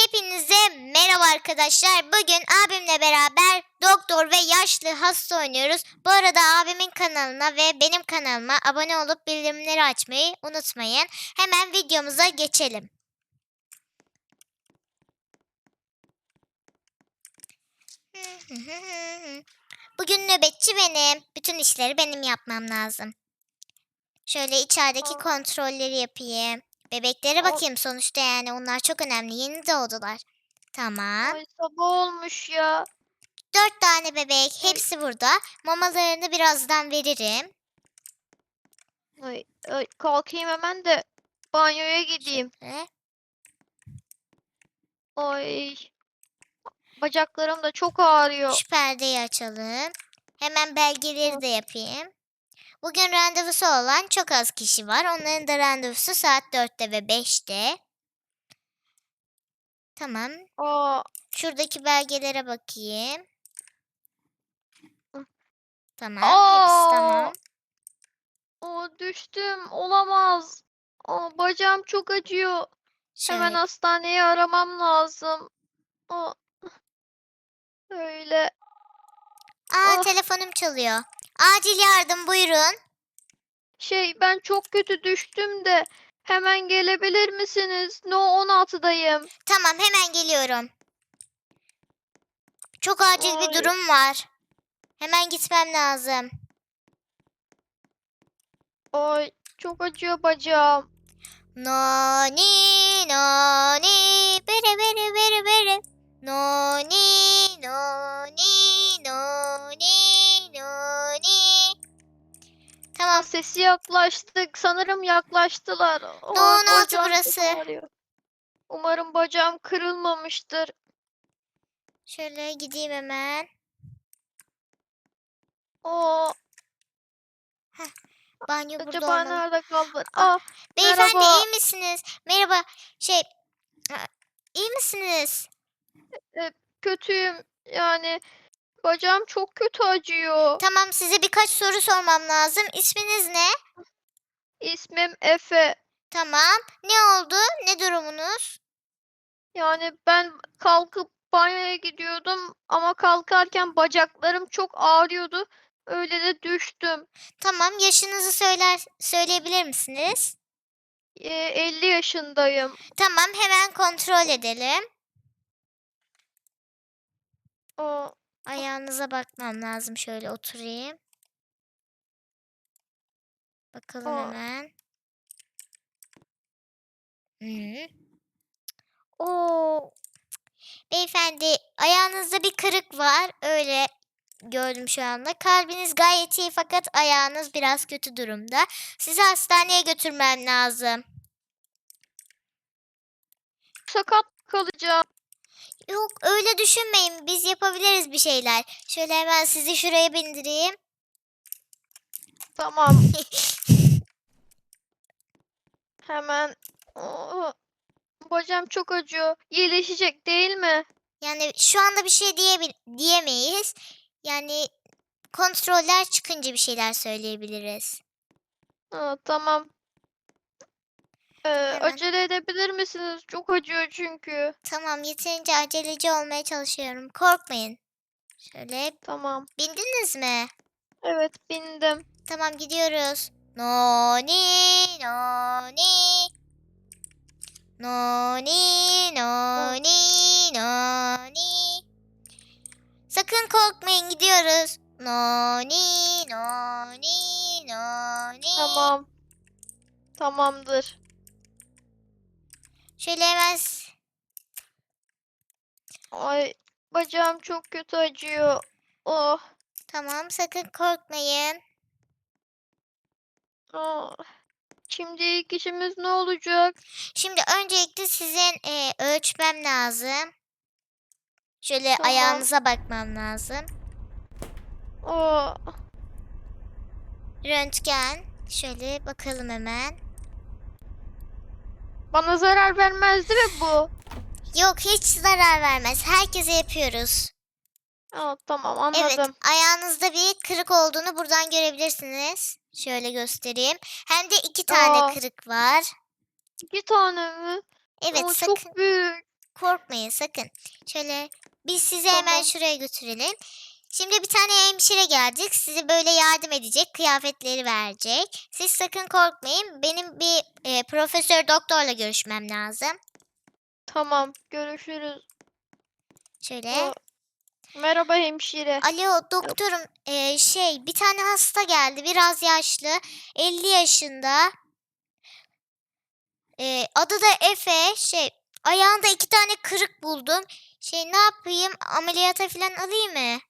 Hepinize merhaba arkadaşlar. Bugün abimle beraber doktor ve yaşlı hasta oynuyoruz. Bu arada abimin kanalına ve benim kanalıma abone olup bildirimleri açmayı unutmayın. Hemen videomuza geçelim. Bugün nöbetçi benim. Bütün işleri benim yapmam lazım. Şöyle içerideki kontrolleri yapayım. Bebeklere bakayım sonuçta yani onlar çok önemli. Yeni doğdular. Tamam. Ay sabah olmuş ya. Dört tane bebek. Hepsi burada. Mamalarını birazdan veririm. Ay, ay, kalkayım hemen de banyoya gideyim. Ve Ay. Bacaklarım da çok ağrıyor. Şu perdeyi açalım. Hemen belgeleri de yapayım. Bugün randevusu olan çok az kişi var. Onların da randevusu saat 4'te ve 5'te. Tamam. Aa, Şuradaki belgelere bakayım. Tamam. Hepsi tamam. aa, düştüm. Olamaz. Aa, bacağım çok acıyor. Hemen Şöyle. hastaneyi aramam lazım. Aa, öyle. Aa Oh. telefonum çalıyor. Acil yardım buyurun. Şey ben çok kötü düştüm de hemen gelebilir misiniz? No 16'dayım. Tamam hemen geliyorum. Çok acil bir Ay. durum var. Hemen gitmem lazım. Ay çok acıyor bacağım. Noni noni bere bere bere bere. Noni noni Tamam Sesi yaklaştık. Sanırım yaklaştılar. 16 bacağım çok burası. ağrıyor. Umarım bacağım kırılmamıştır. şöyle gideyim hemen. Aa, Banyo burada acaba olmalı. nerede kaldı? Ah, Ah, Beyefendi merhaba. iyi misiniz? Merhaba. Şey ha, iyi misiniz? kötüyüm. Yani bacağım çok kötü acıyor. Tamam size birkaç soru sormam lazım. İsminiz ne? İsmim Efe. Tamam. Ne oldu? Ne durumunuz? Yani ben kalkıp banyoya gidiyordum ama kalkarken bacaklarım çok ağrıyordu. Öyle de düştüm. Tamam. Yaşınızı söyler söyleyebilir misiniz? Ee, 50 yaşındayım. Tamam. Hemen kontrol edelim. Aa, Ayağınıza bakmam lazım. Şöyle oturayım. Bakalım Aa. hemen. Hı. Oo. Beyefendi ayağınızda bir kırık var. Öyle gördüm şu anda. Kalbiniz gayet iyi fakat ayağınız biraz kötü durumda. Sizi hastaneye götürmem lazım. sakat kalacağım. Yok öyle düşünmeyin. Biz yapabiliriz bir şeyler. Şöyle hemen sizi şuraya bindireyim. Tamam. Hemen. Aa, bacağım çok acıyor. İyileşecek değil mi? Yani şu anda bir şey diyebil diyemeyiz. Yani kontroller çıkınca bir şeyler söyleyebiliriz. Aa, tamam. Ee, Hemen. acele edebilir misiniz? Çok acıyor çünkü. Tamam yeterince aceleci olmaya çalışıyorum. Korkmayın. Şöyle Tamam. bindiniz mi? Evet bindim. Tamam gidiyoruz. Noni noni. Noni noni noni. Sakın korkmayın gidiyoruz. Noni noni noni. Tamam. Tamamdır. Şöyle hemen Ay bacağım çok kötü acıyor. Oh. tamam sakın korkmayın. ah. Şimdi ilk işimiz ne olacak? Şimdi öncelikle sizin e, ölçmem lazım. Şöyle Tamam. ayağınıza bakmam lazım. Oh. Röntgen. Şöyle bakalım hemen. Bana zarar vermez değil mi bu? Yok hiç zarar vermez. Herkese yapıyoruz. Aa, tamam Evet anladım. ayağınızda bir kırık olduğunu buradan görebilirsiniz. Şöyle göstereyim. Hem de iki tane Aa. kırık var. İki tane mi? Evet Aa, sakın çok büyük. korkmayın sakın. Şöyle biz sizi hemen Tamam. şuraya götürelim. Şimdi bir tane hemşire gelecek. Size böyle yardım edecek. Kıyafetleri verecek. Siz sakın korkmayın. Benim bir e, profesör doktorla görüşmem lazım. Tamam. Görüşürüz. Şöyle. Aa, Merhaba hemşire. Alo doktorum e, şey bir tane hasta geldi biraz yaşlı 50 yaşında E, adı da Efe şey ayağında iki tane kırık buldum şey ne yapayım ameliyata falan alayım mı?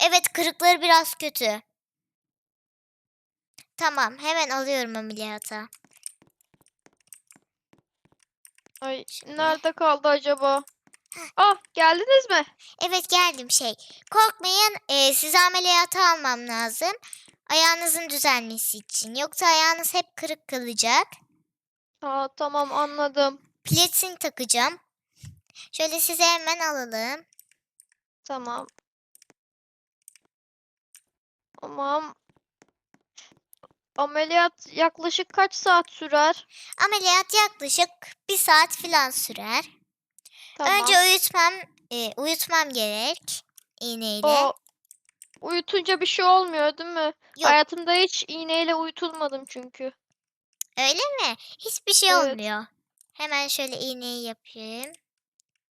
Evet kırıkları biraz kötü. Tamam hemen alıyorum ameliyata. Ay Şöyle. nerede kaldı acaba? Ah geldiniz mi? Evet geldim şey korkmayın e, sizi ameliyata almam lazım. Ayağınızın düzelmesi için yoksa ayağınız hep kırık kalacak. Aa, tamam anladım. Platin takacağım. Şöyle size hemen alalım. Tamam. Tamam. Ameliyat yaklaşık kaç saat sürer? Ameliyat yaklaşık bir saat falan sürer. Tamam. Önce uyutmam, e, uyutmam gerek iğneyle. O uyutunca bir şey olmuyor değil mi? Yok Hayatımda hiç iğneyle uyutulmadım çünkü. öyle mi? Hiçbir şey Evet. olmuyor. Hemen şöyle iğneyi yapayım.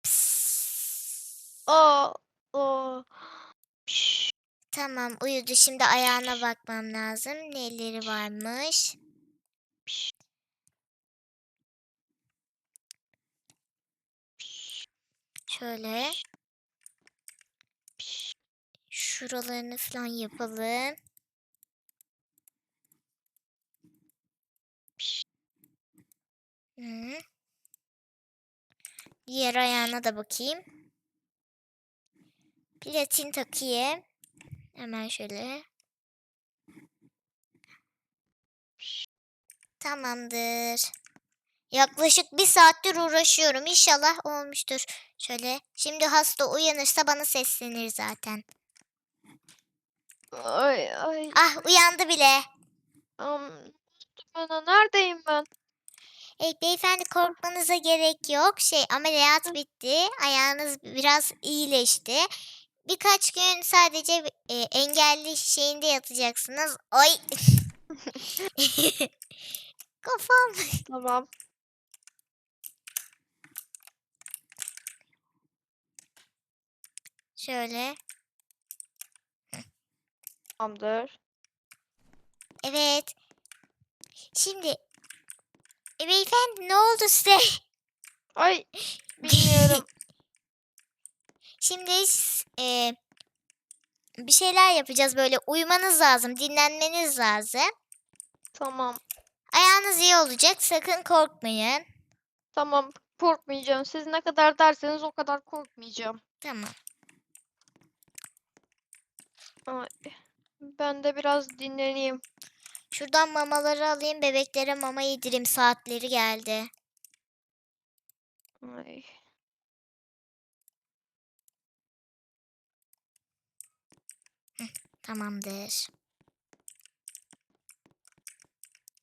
Psst. Aa, aa. Piş. Tamam uyudu. Şimdi ayağına bakmam lazım. Neleri varmış? Şöyle. Şuralarını falan yapalım. Hı. Diğer ayağına da bakayım. Platin takayım. Hemen şöyle. Tamamdır. Yaklaşık bir saattir uğraşıyorum. İnşallah olmuştur. Şöyle. Şimdi hasta uyanırsa bana seslenir zaten. Ay ay. Ah uyandı bile. Am, bana neredeyim ben? Hey beyefendi korkmanıza gerek yok. Şey ameliyat bitti. Ayağınız biraz iyileşti. Birkaç gün sadece e, engelli şeyinde yatacaksınız. Ay. Kafam. Tamam. Şöyle. Tamamdır. Evet. Şimdi e, beyefendi ne oldu size? Ay bilmiyorum. Şimdi e, bir şeyler yapacağız böyle uyumanız lazım, dinlenmeniz lazım. Tamam. Ayağınız iyi olacak, sakın korkmayın. Tamam. Korkmayacağım. Siz ne kadar derseniz o kadar korkmayacağım. Tamam. Ay. Ben de biraz dinleneyim. Şuradan mamaları alayım, bebeklere mama yedireyim. Saatleri geldi. Ay. Tamamdır.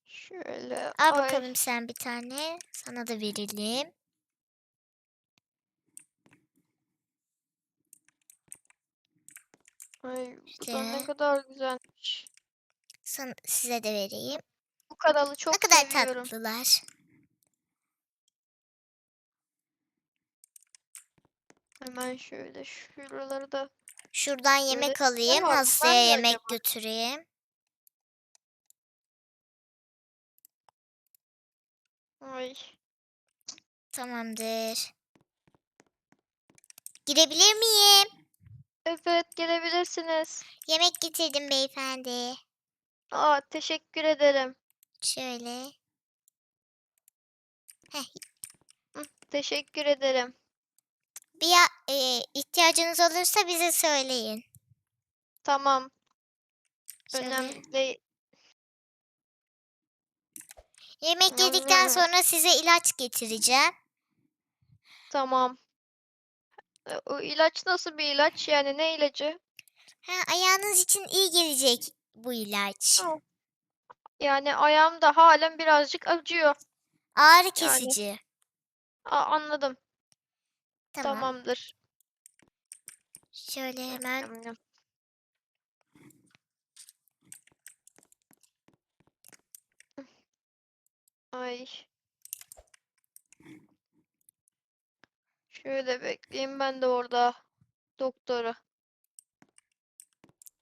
Şöyle. Al Ay. bakalım sen bir tane. Sana da verelim. Ay. Bu da ne İşte. kadar güzelmiş. Sana, size de vereyim. Bu kanalı çok ne kadar seviyorum. tatlılar. Hemen şöyle şuraları da Şuradan yemek alayım, hastaya yemek acaba? götüreyim. Ay. Tamamdır. Girebilir miyim? Evet gelebilirsiniz. Yemek getirdim beyefendi. Aa teşekkür ederim. Şöyle. Heh, Teşekkür ederim. Bir e, ihtiyacınız olursa bize söyleyin. Tamam. Şöyle. Önemli değil. Yemek yedikten sonra size ilaç getireceğim. Tamam. E, O ilaç nasıl bir ilaç? Yani ne ilacı? Ha, ayağınız için iyi gelecek bu ilaç. Ha. Yani ayağım da halen birazcık acıyor. Ağrı Yani. kesici. Aa, anladım. Tamam. Tamamdır. Şöyle hemen. Ay. Şöyle bekleyeyim ben de orada doktoru.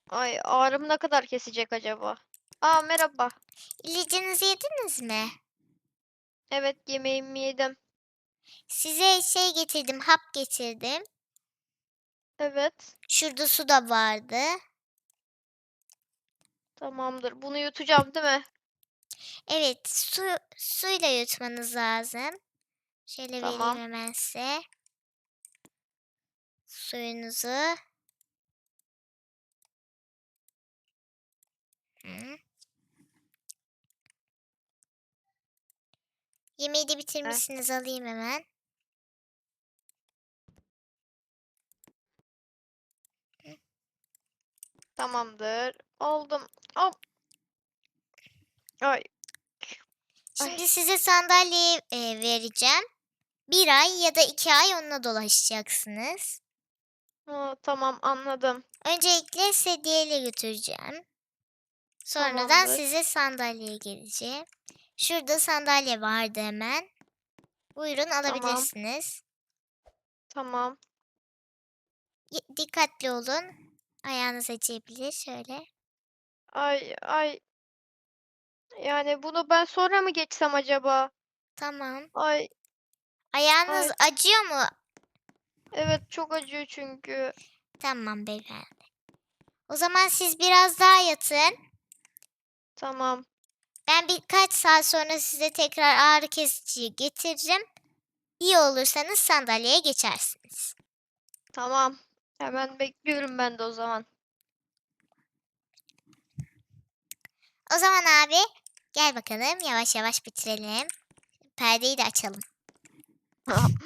Ay ağrım ne kadar kesecek acaba? Aa merhaba. ilacınızı yediniz mi? Evet yemeğimi yedim. Size şey getirdim, hap getirdim. Evet. Şurada su da vardı. Tamamdır. Bunu yutacağım değil mi? Evet, su suyla yutmanız lazım. Şöyle Tamam. vereyim hemen size. Suyunuzu. Hı. Yemeği de bitirmişsiniz alayım hemen. Tamamdır. Oldum. Hop. Ay. Ay. Şimdi size sandalye e, vereceğim. Bir ay ya da iki ay onunla dolaşacaksınız. Ha, tamam anladım. Öncelikle sedyeyle götüreceğim. Sonradan Tamamdır. size sandalyeye geleceğim. Şurada sandalye vardı hemen. Buyurun alabilirsiniz. Tamam. Y- Dikkatli olun. Ayağınız acıyabilir. Şöyle. Ay ay. Yani bunu ben sonra mı geçsem acaba? Tamam. Ay Ayağınız acıyor mu? evet çok acıyor çünkü. Tamam beyefendi. O zaman siz biraz daha yatın. Tamam. Ben birkaç saat sonra size tekrar ağrı kesiciyi getiririm. İyi olursanız sandalyeye geçersiniz. Tamam. Hemen bekliyorum ben de o zaman. O zaman abi gel bakalım yavaş yavaş bitirelim. Perdeyi de açalım.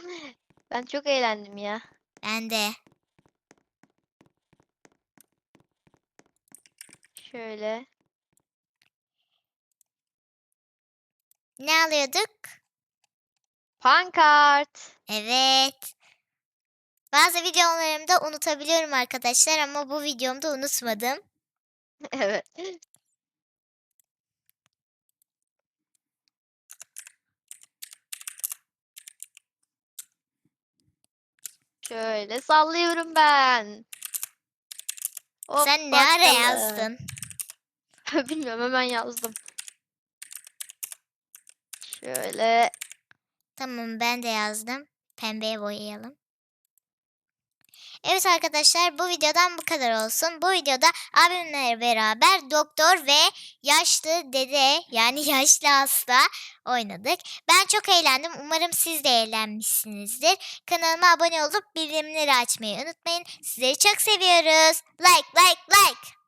Ben çok eğlendim ya. Ben de. Şöyle. Ne alıyorduk? Pankart. Evet. Bazı videolarımda unutabiliyorum arkadaşlar ama bu videomda unutmadım. Evet. Şöyle sallıyorum ben. Hop, Sen ne ara bakalım. yazdın? Bilmiyorum hemen yazdım. Şöyle. Tamam ben de yazdım. Pembeye boyayalım. Evet arkadaşlar bu videodan bu kadar olsun. Bu videoda abimle beraber doktor ve yaşlı dede yani yaşlı hasta oynadık. Ben çok eğlendim. Umarım siz de eğlenmişsinizdir. Kanalıma abone olup bildirimleri açmayı unutmayın. Sizleri çok seviyoruz. Like like like.